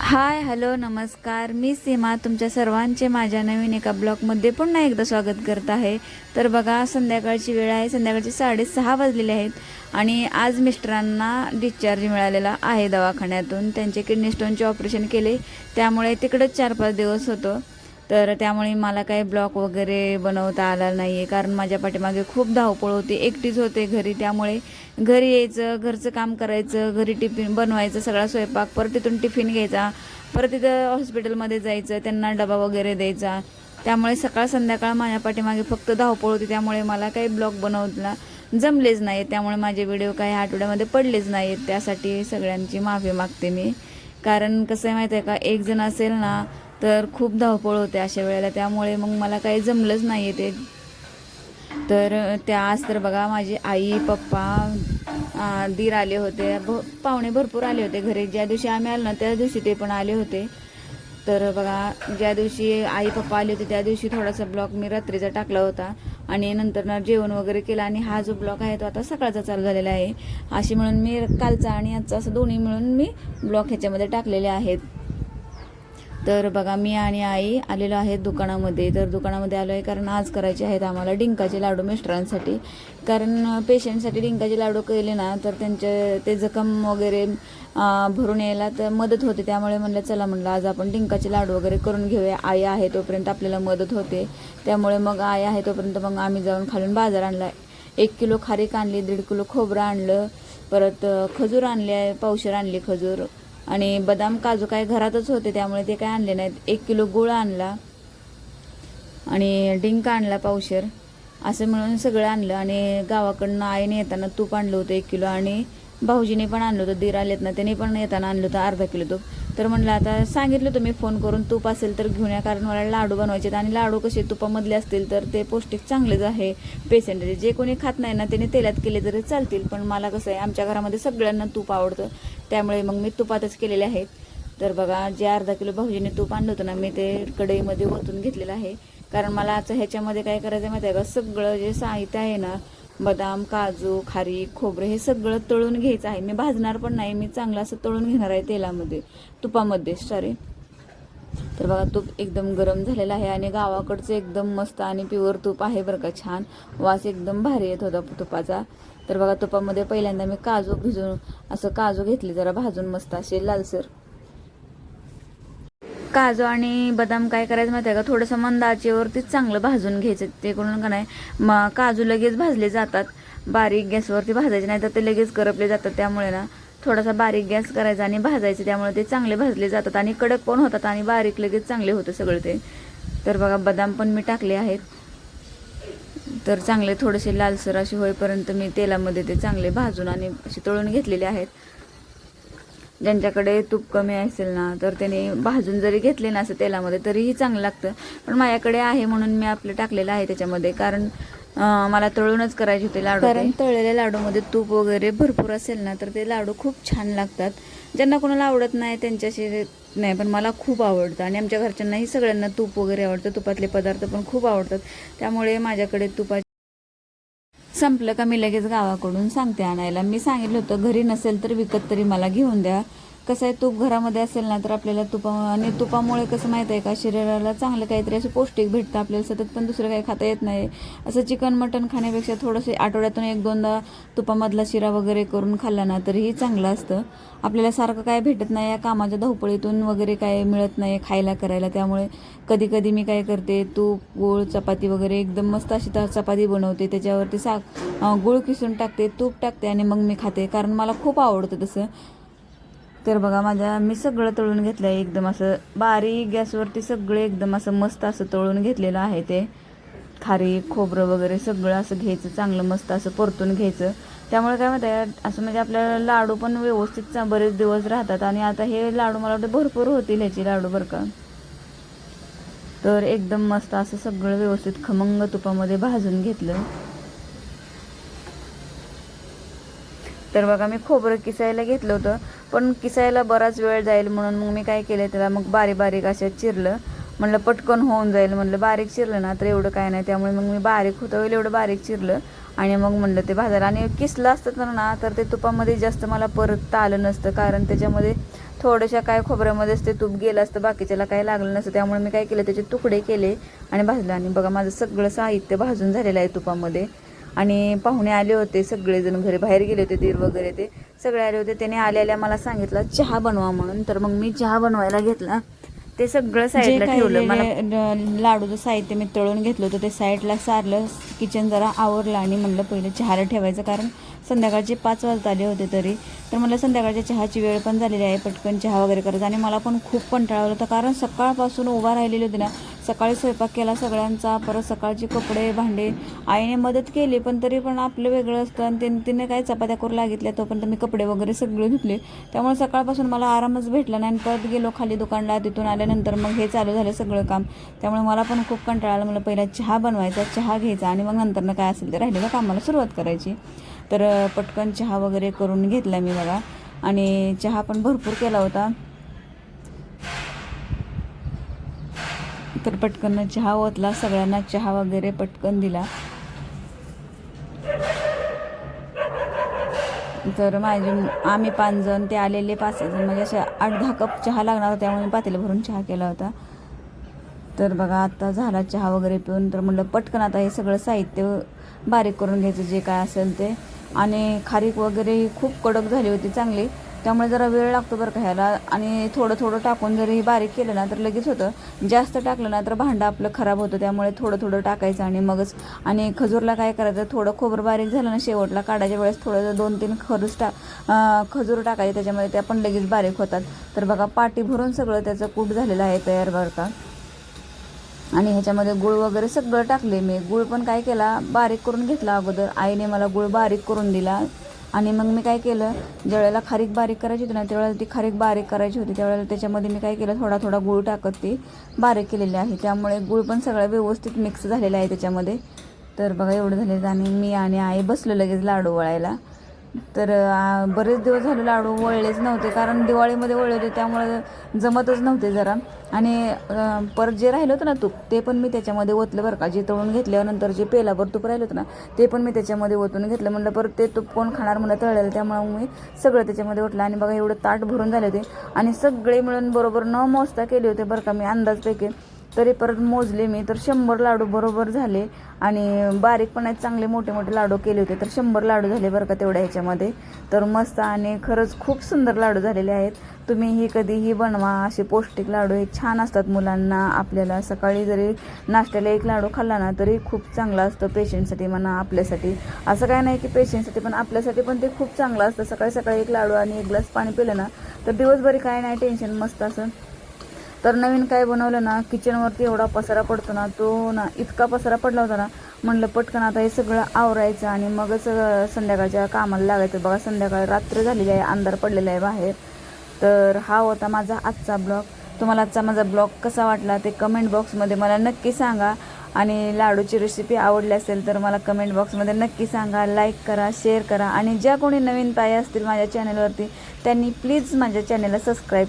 Hi hello नमस्कार. मी सीमा तुमच्या सर्वांचे माझ्या नवीन एका ब्लॉगमध्ये पुन्हा एकदा स्वागत करत आहे. तर बघा संध्याकाळची वेळ आहे. संध्याकाळची साडेसहा वाजलेले आहेत आणि आज मिस्टरांना डिस्चार्ज मिळालेला आहे दवाखान्यातून. त्यांचे किडनी स्टोनचे ऑपरेशन केले. त्यामुळे तिकडंच चार पाच दिवस होतो. तर त्यामुळे मला काही ब्लॉक वगैरे बनवता आला नाही आहे कारण माझ्या पाठीमागे खूप धावपळ होती. एकटीच होते घरी. त्यामुळे घरी यायचं घरचं काम करायचं घरी टिफिन बनवायचं सगळा स्वयंपाक परत तिथून टिफिन घ्यायचा परत तिथं हॉस्पिटलमध्ये जायचं त्यांना डबा वगैरे द्यायचा. त्यामुळे सकाळ संध्याकाळ माझ्या पाठीमागे फक्त धावपळ होती. त्यामुळे मला काही ब्लॉग बनवला जमलेच नाही त्यामुळे माझे व्हिडिओ काही आठवड्यामध्ये पडलेच नाहीत. त्यासाठी सगळ्यांची माफी मागते मी. कारण कसं आहे माहिती आहे का? एक जण असेल ना तर खूप धावपळ होते अशा वेळेला. त्यामुळे मग मला काही जमलंच नाही आहे ते. तर त्या आज तर बघा माझी आई पप्पा दीर आले होते. भ पाहुणे भरपूर आले होते घरी. ज्या दिवशी आम्ही आलो ना त्या दिवशी ते पण आले होते. तर बघा ज्या दिवशी आई पप्पा आले होते त्या दिवशी थोडासा ब्लॉग मी रात्रीचा टाकला होता. आणि नंतर ना जेवण वगैरे केलं आणि हा जो ब्लॉग आहे तो आता सकाळचा चालू झालेला आहे. अशी म्हणून मी कालचा आणि आजचा असं दोन्ही मिळून मी ब्लॉग ह्याच्यामध्ये टाकलेले आहेत. तर बघा मी आणि आई आलेलो आहे दुकानामध्ये. तर दुकानामध्ये आलो आहे कारण आज करायचे आहेत आम्हाला डिंकाचे लाडू मिस्टरांसाठी. कारण पेशंटसाठी डिंकाचे लाडू केले ना तर त्यांचे ते जखम वगैरे भरून यायला तर मदत होते. त्यामुळे म्हणलं चला म्हणलं आज आपण डिंकाचे लाडू वगैरे करून घेऊया. आई आहे तोपर्यंत आपल्याला मदत होते. त्यामुळे मग आई आहे तोपर्यंत मग आम्ही जाऊन खालून बाजार आणला एक किलो खारीक आणली दीड किलो खोबरं आणलं. परत खजूर आणले आहे पावशर आणली खजूर. आणि बदाम काजू काय घरातच होते त्यामुळे ते काय आणले नाहीत. एक किलो गुळ आणला आणि डिंक आणला पावशर. असं मिळून सगळं आणलं आणि गावाकडनं आईने येताना तूप आणलं होतं एक किलो आणि भाऊजीने पण आणलं होतं दीर आलेत ना त्याने पण येताना आणलं होतं अर्धा किलो तूप. तर म्हणलं आता सांगितलं तुम्ही फोन करून तूप असेल तर घेऊन या कारण मला लाडू बनवायचे आहेत आणि लाडू कसे तुपामधले असतील तर ते पौष्टिक चांगलेच आहे पेशंटचे. जे कोणी खात नाही ना त्याने तेलात केले तरी चालतील पण मला कसं आहे आमच्या घरामध्ये सगळ्यांना तूप आवडतं. त्यामुळे मग मी तुपातच केलेले आहेत तर बघा जे अर्धा किलो भाऊजीने तूप आणलं होतं ना मी ते कढईमध्ये ओतून घेतलेलं आहे. कारण मला आता ह्याच्यामध्ये काय करायचं माहिती आहे का? सगळं जे साहित्य आहे ना बदाम काजू खारी खोबरं हे सगळं तळून घ्यायचं आहे. मी भाजणार पण नाही मी चांगलं असं तळून घेणार आहे तेलामध्ये तुपामध्ये सॉरी. तर बघा तूप एकदम गरम झालेलं आहे आणि गावाकडचं एकदम मस्त आणि प्युअर तूप आहे बरं का छान. वास एकदम भारी येत होता तुपाचा. तर बघा तुपामध्ये पहिल्यांदा मी काजू भिजून असं काजू घेतले जरा भाजून मस्त असे लालसर. काजू आणि बदाम काय करायचं माहिती आहे का? थोडंसं मंद आचेवरतीच चांगलं भाजून घ्यायचं. ते करून का नाही? मग काजू लगेच भाजले जातात. बारीक गॅसवरती भाजायचे नाही तर ते लगेच करपले जातात. त्यामुळे ना थोडासा बारीक गॅस करायचा आणि भाजायचे. त्यामुळे ते चांगले भाजले जातात आणि कडक पण होतात आणि बारीक लगेच चांगले होतं सगळं ते. तर बघा बदाम पण मी टाकले आहेत. तर चांगले थोडेसे लालसर असे होईपर्यंत मी तेलामध्ये ते चांगले भाजून आणि असे तळून घेतलेले आहेत. ज्यांच्याकडे तूप कमी असेल ना तर त्याने भाजून जरी घेतले ना असं तेलामध्ये तरीही चांगलं लागतं. पण माझ्याकडे आहे म्हणून मी आपलं टाकलेलं आहे त्याच्यामध्ये कारण मला तळूनच करायचे होते लाडू कारण तळलेल्या लाडूमध्ये तूप वगैरे भरपूर असेल ना तर ते लाडू खूप छान लागतात. ज्यांना कोणाला आवडत नाही त्यांच्याशी नाही पण मला खूप आवडतं. आणि आमच्या घरच्यांनाही सगळ्यांना तूप वगैरे आवडतं. तुपातले पदार्थ पण खूप आवडतात. त्यामुळे माझ्याकडे तुपा संपलं का मी लगेच गावाकडून सांगते आणायला. मी सांगितलं होतं घरी नसेल तर विकत तरी मला घेऊन द्या. कसं आहे तूप घरामध्ये असेल ना तर आपल्याला तुपा आणि तुपामुळे कसं माहीत आहे का शरीराला चांगलं काहीतरी असं पौष्टिक भेटतं आपल्याला सतत पण दुसरं काही खाता येत नाही. असं चिकन मटन खाण्यापेक्षा थोडंसं आठवड्यातून एक दोनदा तुपामधला शिरा वगैरे करून खाल्ला ना तरीही चांगलं असतं. आपल्याला सारखं काय भेटत नाही या कामाच्या धावपळीतून वगैरे काय मिळत नाही खायला करायला. त्यामुळे कधी कधी मी काय करते तूप गोळ चपाती वगैरे एकदम मस्त अशी तर चपाती बनवते. त्याच्यावरती सा गुळ गूळ किसून टाकते तूप टाकते आणि मग मी खाते. कारण मला खूप आवडतं तसं. तर बघा माझ्या मी सगळं तळून घेतलं आहे एकदम असं बारीक गॅसवरती सगळे एकदम असं मस्त असं तळून घेतलेलं आहे ते. खारी खोबरं वगैरे सगळं असं घ्यायचं चांगलं मस्त असं परतून घ्यायचं. त्यामुळे काय म्हणत आहे असं म्हणजे आपल्याला लाडू पण व्यवस्थित बरेच दिवस राहतात आणि आता हे लाडू मला वाटतं भरपूर होतील ह्याची लाडू बरं का. तर एकदम मस्त असं सगळं व्यवस्थित खमंग तुपामध्ये भाजून घेतलं. तर बघा मी खोबरं किसायला घेतलं होतं पण किसायला बराच वेळ जाईल म्हणून मग मी काय केलं त्याला मग बारीक बारीक अशा चिरलं. म्हणलं पटकन होऊन जाईल. म्हणलं बारीक चिरलं ना तर एवढं काय नाही. त्यामुळे मग मी बारीक होतं होईल एवढं बारीक चिरलं. आणि मग म्हणलं ते भाजायला. आणि किसलं असतं तर ना तर ते तुपामध्ये जास्त मला परतता आलं नसतं. कारण त्याच्यामध्ये थोड्याशा काय खोबऱ्यामध्येच ते तूप गेलं असतं बाकीच्याला काय लागलं नसतं. त्यामुळे मी काय केलं त्याचे तुकडे केले आणि भाजलं. आणि बघा माझं सगळं साहित्य भाजून झालेलं आहे तुपामध्ये. आणि पाहुणे आले होते सगळेजण घरी बाहेर गेले होते दीर वगैरे ते. सगळे आले होते त्याने आल्या मला सांगितलं चहा बनवा म्हणून. तर मग मी चहा बनवायला घेतला. ते सगळं साईडला ठेवलं. मला लाडूचं साहित्य मी तळून घेतलं होतं ते साईडला सारलं. किचन जरा आवरलं आणि म्हणलं पहिलं चहाला ठेवायचं कारण संध्याकाळचे पाच वाजता आले होते तरी. तर मला संध्याकाळच्या चहाची वेळ पण झालेली आहे पटकन चहा वगैरे करायचा. आणि मला पण खूप कंटाळा होता कारण सकाळपासून उभा राहिलेली होती ना सकाळी स्वयंपाक केला सगळ्यांचा परत सकाळचे कपडे भांडे. आईने मदत केली पण तरी पण आपलं वेगळं असतं आणि तिने तिने काय चपात्या करू लागितल्या तोपर्यंत मी कपडे वगैरे सगळे धुतले. त्यामुळे सकाळपासून मला आरामच भेटला नाही आणि परत गेलो खाली दुकानला तिथून आल्यानंतर मग हे चालू झालं सगळं काम. त्यामुळे मला पण खूप कंटाळा आला मला पहिला चहा बनवायचा चहा घ्यायचा आणि मग नंतरनं काय असेल ते राहिलेलं कामाला सुरुवात करायची. तर पटकन चहा वगैरे करून घेतला मी बघा. आणि चहा पण भरपूर केला होता. तर पटकन चहा ओतला सगळ्यांना चहा वगैरे पटकन दिला. तर माझे आम्ही पाच जण ते आलेले पाच जण म्हणजे असे आठ दहा कप चहा लागणार होता त्यामुळे मी भरून चहा केला होता. तर बघा आता झाला चहा वगैरे पिऊन तर म्हणलं पटकन आता हे सगळं साहित्य बारीक करून घ्यायचं जे काय असेल ते. आणि खारीक वगैरे खूप कडक झाली होती चांगली. त्यामुळे जरा वेळ लागतो बरं का ह्याला. आणि थोडं थोडं टाकून जरी बारीक केलं ना तर लगेच होतं. जास्त टाकलं ना तर भांडं आपलं खराब होतं. त्यामुळे थोडं थोडं टाकायचं आणि मगच. आणि खजूरला काय करायचं थोडं खोबरं बारीक झालं ना शेवटला काढायच्या वेळेस थोडं दोन तीन खरूच टा खजूर टाकायचे त्याच्यामध्ये त्या पण लगेच बारीक होतात. तर बघा पाटी भरून सगळं त्याचं कूट झालेलं आहे तयार बरं का. आणि ह्याच्यामध्ये गुळ वगैरे सगळं टाकले मी. गुळ पण काय केला बारीक करून घेतला अगोदर. आईने मला गुळ बारीक करून दिला. आणि मग मी काय केलं ज्यावेळेला खारीक बारीक करायची होती ना त्यावेळेला ती खारीक बारीक करायची होती. त्यावेळेला त्याच्यामध्ये मी काय केलं थोडा थोडा गूळ टाकत ती बारीक केलेली आहे. त्यामुळे गूळ पण सगळं व्यवस्थित मिक्स झालेला आहे त्याच्यामध्ये. तर बघा एवढं झालेलं आणि मी आणि आई बसलो लगेच लाडू वळायला. तर बरेच दिवस झाले लाडू वळलेच नव्हते कारण दिवाळीमध्ये वळले होते त्यामुळे जमतच नव्हते जरा. आणि परत जे राहिलं होतं ना तूप ते पण मी त्याच्यामध्ये ओतलं बरं का. जे तळून घेतल्यानंतर जे पेलाभर तूप राहिलं होतं ना ते पण मी त्याच्यामध्ये ओतून घेतलं. म्हणलं परत ते तूप कोण खाणार म्हणलं तळलेलं त्यामुळे मी सगळं त्याच्यामध्ये ओतलं. आणि बघा एवढं ताट भरून झाले होते. आणि सगळे मिळून बरोबर न मोजता केले होते बरं का मी अंदाजपैकी. तरी परत मोजले मी तर शंभर लाडू बरोबर झाले. आणि बारीक पण आहेत चांगले मोठे मोठे लाडू केले होते तर शंभर लाडू झाले बरं का तेवढ्या ह्याच्यामध्ये. तर मस्त आणि खरंच खूप सुंदर लाडू झालेले आहेत. तुम्हीही कधीही बनवा असे पौष्टिक लाडू हे छान असतात मुलांना. आपल्याला सकाळी जरी नाश्त्याला एक लाडू खाल्ला ना तरी खूप चांगला असतं पेशंटसाठी म्हणा आपल्यासाठी. असं काय नाही की पेशंटसाठी पण आपल्यासाठी पण ते खूप चांगलं असतं. सकाळी सकाळी एक लाडू आणि एक ग्लास पाणी पिलं ना तर दिवसभरी काय नाही टेन्शन मस्त असं. तर नवीन काय बनवलं ना किचनवरती एवढा पसारा पडतो ना तो ना इतका पसारा पडला होता ना म्हणलं पटकन आता हे सगळं आवरायचं आणि मगच संध्याकाळच्या कामाला लागायचं. बघा संध्याकाळ रात्र झालेली आहे अंधार पडलेला आहे बाहेर. तर हा होता माझा आजचा ब्लॉग. तुम्हाला आजचा माझा ब्लॉग कसा वाटला ते कमेंट बॉक्समध्ये मला नक्की सांगा. आणि लाडूची रेसिपी आवडली असेल तर मला कमेंट बॉक्समध्ये नक्की सांगा. लाईक करा शेअर करा. आणि ज्या कोणी नवीन ताई असतील माझ्या चॅनलवरती त्यांनी प्लीज माझ्या चॅनलला सबस्क्राईब